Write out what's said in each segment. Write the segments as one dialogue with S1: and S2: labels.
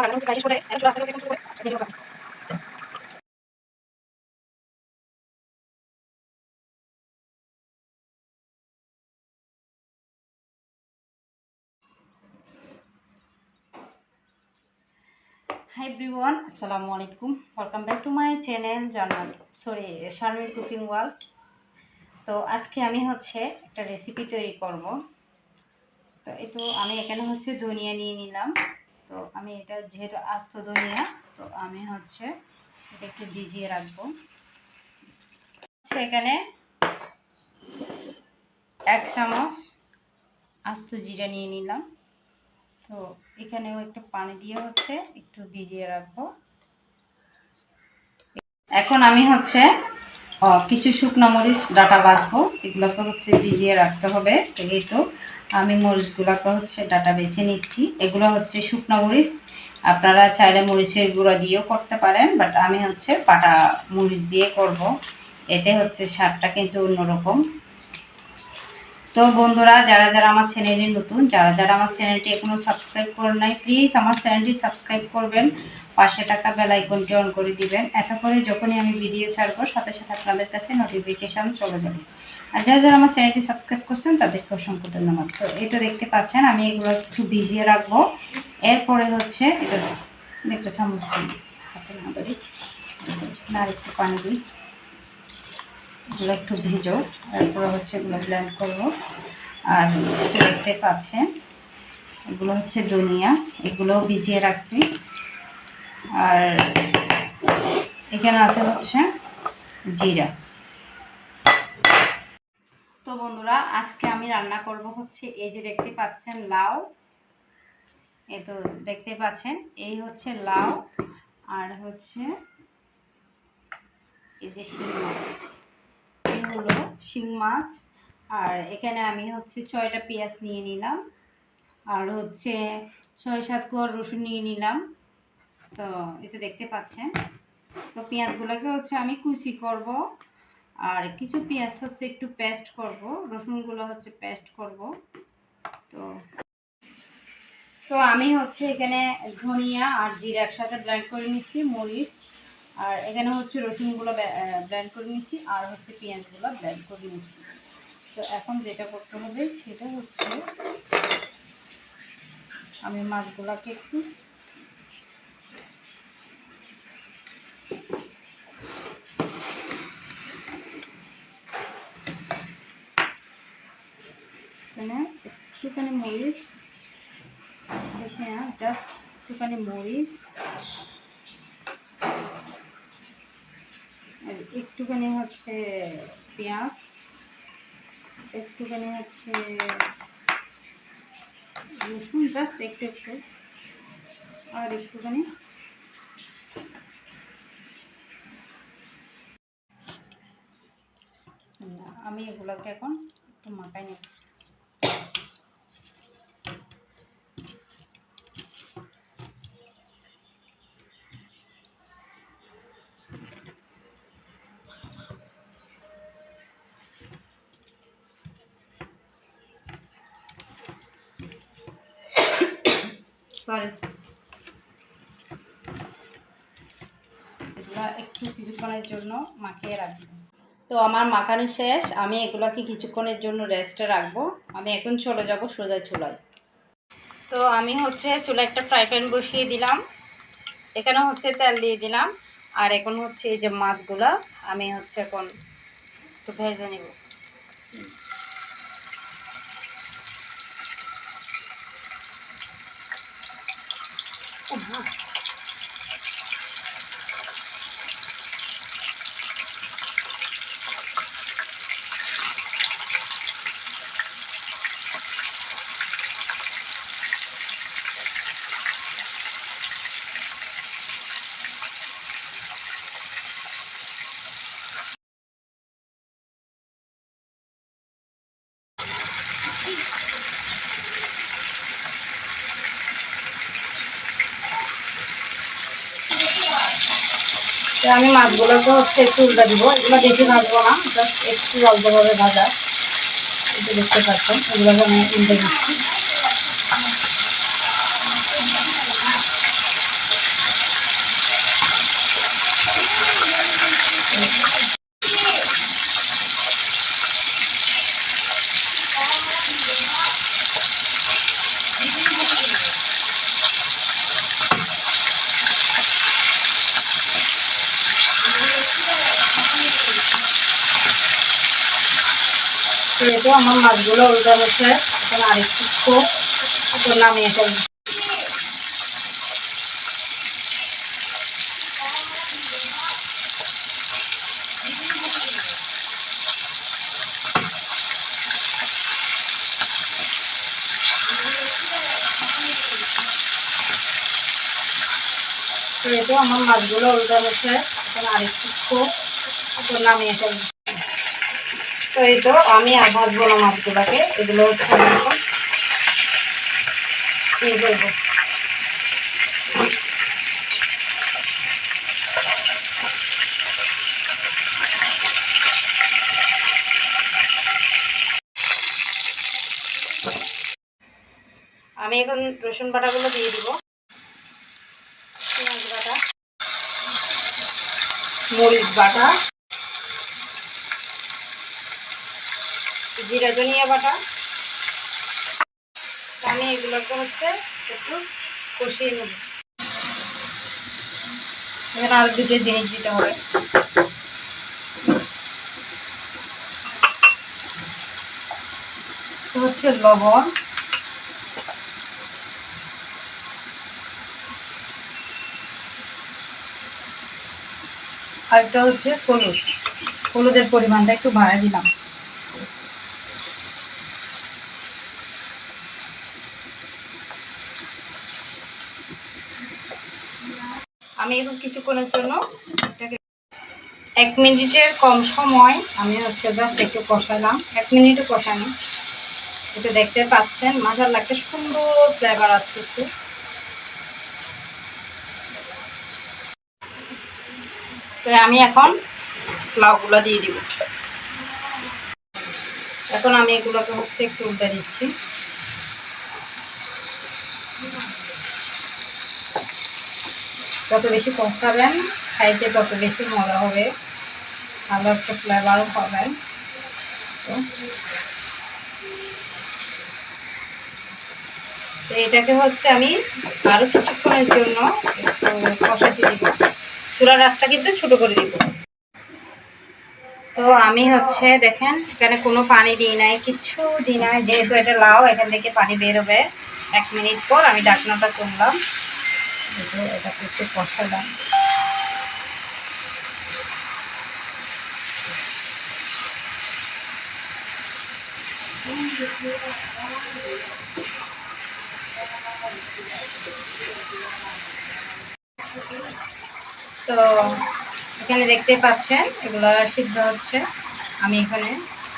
S1: High everyone আসসালামু আলাইকুম। Welcome back to my channel journal sorry Sharmin cooking world তো আজকে আমি হচ্ছে একটা রেসিপি তৈরি করব। তো এই তো আমি এখানে হচ্ছে ধনিয়া নিয়ে নিলাম। তো আমি এটা যেহেতু আস্ত ধনিয়া তো আমি হচ্ছে এটা একটু ভিজিয়ে রাখব। এখানে এক চামচ আস্ত জিরা নিয়ে নিলাম। তো এখানেও একটু পানি দিয়ে হচ্ছে একটু ভিজিয়ে রাখব। এখন আমি হচ্ছে কিছু শুকনো মরিচ, ডাটা বাঁচবো এগুলোকে হচ্ছে ভিজিয়ে রাখতে হবে। এই তো আমি মরিচগুলোকে হচ্ছে ডাটা বেছে নিচ্ছি। এগুলো হচ্ছে শুকনো মরিচ। আপনারা চাইলে মরিচের গুঁড়ো দিয়েও করতে পারেন বাট আমি হচ্ছে পাটা মরিচ দিয়ে করব। এতে হচ্ছে স্বাদটা কিন্তু অন্যরকম। তো বন্ধুরা, যারা যারা আমার চ্যানেলে নতুন, যারা যারা আমার চ্যানেলটি এখনও সাবস্ক্রাইব করেন নাই প্লিজ আমার চ্যানেলটি সাবস্ক্রাইব করবেন। পাশে টাকা বেল আইকনটি অন করে দিবেন। এত করে যখনই আমি ভিডিও ছাড়বো, সাথে সাথে আপনাদের কাছে নোটিফিকেশান চলে যাবে। আর যারা যারা আমার চ্যানেলটি সাবস্ক্রাইব করছেন, তাদেরকে অসংখ্য ধন্যবাদ। তো এই তো দেখতে পাচ্ছেন, আমি এগুলো একটু ভিজিয়ে রাখব। এরপরে হচ্ছে একটা চামচ দিই। হাতে না একটু পানি দিই। এগুলো একটু ভিজো, তারপরে হচ্ছে এগুলো ব্লেন্ড করব। আর দেখতে পাচ্ছেন, এগুলো হচ্ছে ধনিয়া এগুলোও ভিজিয়ে রাখছি। আর এখানে আছে হচ্ছে জিরা। তো বন্ধুরা, আজকে আমি রান্না করব হচ্ছে এই যে দেখতে পাচ্ছেন লাউ। এ তো দেখতে পাচ্ছেন, এই হচ্ছে লাউ আর হচ্ছে এই যে শিং মাছ। হলো শিং মাছ। আর এখানে আমি হচ্ছে ছয়টা পেঁয়াজ নিয়ে নিলাম। আর হচ্ছে ছয় সাত কোয়া রসুন নিয়ে নিলাম। তো এটা দেখতে পাচ্ছেন। তো পেঁয়াজগুলোকে হচ্ছে আমি কুচি করব। আর কিছু পেঁয়াজ হচ্ছে একটু পেস্ট করব। রসুনগুলো হচ্ছে পেস্ট করব। তো তো আমি হচ্ছে এখানে ধনিয়া আর জিরা একসাথে ব্লেন্ড করে নিচ্ছি, মরিচ। আর এখানে হচ্ছে রসুনগুলো ব্লেন্ড করে নিচ্ছি আর হচ্ছে পেঁয়াজগুলো ব্লেন্ড করে নিচ্ছি তো এখন যেটা করতে হবে, সেটা হচ্ছে আমি মাছগুলোকে একটু একটুখানি মরিচ, বেশি না জাস্ট একটুখানি মরিচ আর একটুখানি হচ্ছে পেঁয়াজ, একটুখানি হচ্ছে রসুন, জাস্ট একটু একটু, আর একটুখানি। আমি এগুলোকে এখন একটু মাখাই নেব। সরি এগুলো একটু কিছুক্ষণের জন্য মাখিয়ে রাখব। তো আমার মাখানো শেষ। আমি এগুলোকে কিছুক্ষণের জন্য রেস্টে রাখব। আমি এখন চলে যাব সোজা চুলায়। তো আমি হচ্ছে চুলা একটা ফ্রাই প্যান বসিয়ে দিলাম। এখানে হচ্ছে তেল দিয়ে দিলাম। আর এখন হচ্ছে এই যে মাছগুলো, আমি হচ্ছে এখন একটু ভেজে নেব। Oh, তো আমি মাছগুলোকে হচ্ছে একটু উল্টা দিব। এগুলো বেশি ভাজবো না জাস্ট একটু অল্পভাবে ভাজা। একটু দেখতে পাচ্ছেন, এগুলোকে আমি উল্টে দিচ্ছি। তো আমার মাছগুলো উল্টানো শেষ এখন আরেকটু খুব এখন নামিয়ে ফেলব। তো আমার মাছগুলো উল্টানো শেষ এখন আরেকটু খুব এখন নামিয়ে ফেলব। তো এই তো, আমি আর ভাজবো না মাছগুলোকে। এগুলো হচ্ছে আমি এখন রসুন বাটাগুলো দিয়ে দিব। বাটা, মরিচ বাটা। জিরা ধনিয়া বাটা। আমি এগুলোকে হচ্ছে একটু কষিয়ে নেব। এখানে আর দুটো জিনিস দিতে হবে। হচ্ছে লবণ। আর হচ্ছে হলুদ। হলুদের পরিমাণটা একটু বাড়ায় দিলাম। এখন কিছুক্ষণের জন্য। এক মিনিটের কম সময়। আমি হচ্ছে জাস্ট একটু কষালাম। এক মিনিটও কষানি এটা দেখতে পাচ্ছেন মাঝার একটা সুন্দর ফ্লেভার আসতেছে। তো আমি এখন লাউগুলো দিয়ে দিব। এখন আমি এগুলোকে হচ্ছে একটু উল্টে দিচ্ছি। যত বেশি কষাবেন খাইতে তত বেশি মজা হবে। ভালো একটা ফ্লেভারও পাবেন। তো এটাকে হচ্ছে আমি আরও কিছুক্ষণের জন্য একটু কষাতে দিব। চুলার রাসটা কিন্তু ছোটো করে দিব। তো আমি হচ্ছে দেখেন, এখানে কোনো পানি দিই নাই, কিচ্ছু দিই নাই। যেহেতু এটা লাউ, এখান থেকে পানি বেরোবে। এক মিনিট পর আমি ডাকনাটা এটাকে একটু তো এখানে দেখতে পাচ্ছেন, এগুলো সিদ্ধ হচ্ছে। আমি এখানে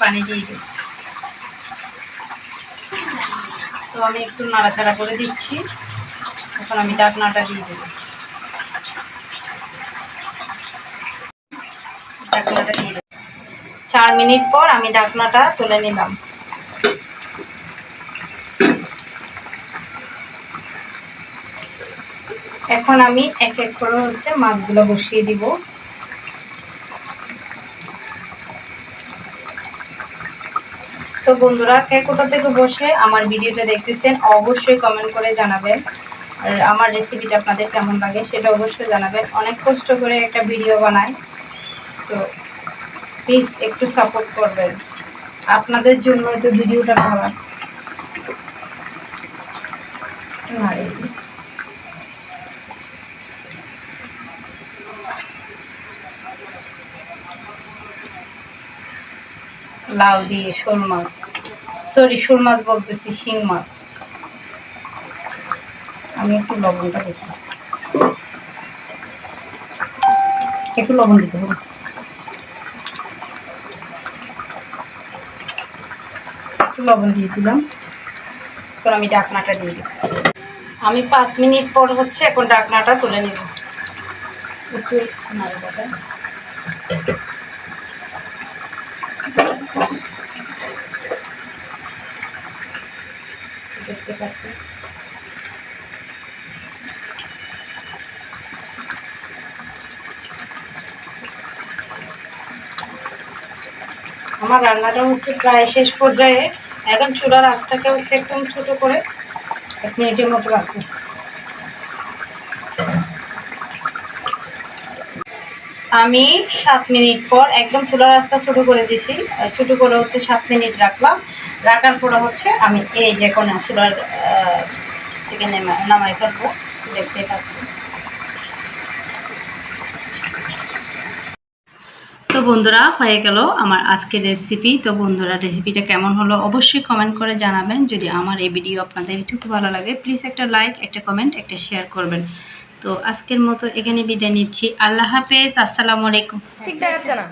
S1: পানি দিয়ে দিই। তো আমি একটু নাড়াচাড়া করে দিচ্ছি। এখন আমি ডাকনাটা দিয়ে দেবো। ডাকনাটা দিয়ে দেবো। চার মিনিট পর আমি ডাকনাটা তুলে নিলাম। এখন আমি এক এক করে হচ্ছে মাছগুলো বসিয়ে দিব। তো বন্ধুরা কে কোথা থেকে বসে আমার ভিডিওটা দেখতেছেন, অবশ্যই কমেন্ট করে জানাবেন। আর আমার রেসিপিটা আপনাদের কেমন লাগে সেটা অবশ্যই জানাবেন। অনেক কষ্ট করে একটা ভিডিও বানাই। তো প্লিজ একটু সাপোর্ট করবেন। আপনাদের জন্য তো ভিডিওটা দিই। লাউ দিয়ে শোল মাছ। সরি শোল মাছ বলতেছি, শিং মাছ। আমি একটু লবণটা দেখি একটু লবণ দিতে হবে। একটু লবণ দিয়ে দিলাম। এখন আমি ডাকনাটা দিয়ে দিই আমি পাঁচ মিনিট পর হচ্ছে এখন ডাকনাটা তুলে নেব। একটু দেখতে পাচ্ছি আমার রান্নাটা হচ্ছে প্রায় শেষ পর্যায়ে। এখন চুলার আঁচটাকে হচ্ছে একদম ছোট করে এক মিনিটের মতো রাখব। আমি সাত মিনিট পর একদম চুলার আঁচটা ছোটো করে দিছি। ছোটো করে হচ্ছে সাত মিনিট রাখলাম। রাখার পরে হচ্ছে আমি এই যে কোনো চুলার থেকে নেমা- নামাই ফেলব। দেখতে পাচ্ছি তো বন্ধুরা, হয়ে গেল আমার আজকের রেসিপি তো বন্ধুরা রেসিপিটা কেমন হলো অবশ্যই কমেন্ট করে জানাবেন। যদি আমার এই ভিডিও আপনাদের একটু ভালো লাগে প্লিজ একটা লাইক একটা কমেন্ট একটা শেয়ার করবেন। তো আজকের মতো এখানে বিদায় নিচ্ছি। আল্লাহ হাফেজ, আসসালামু আলাইকুম।
S2: ঠিক দেখাচ্ছে না।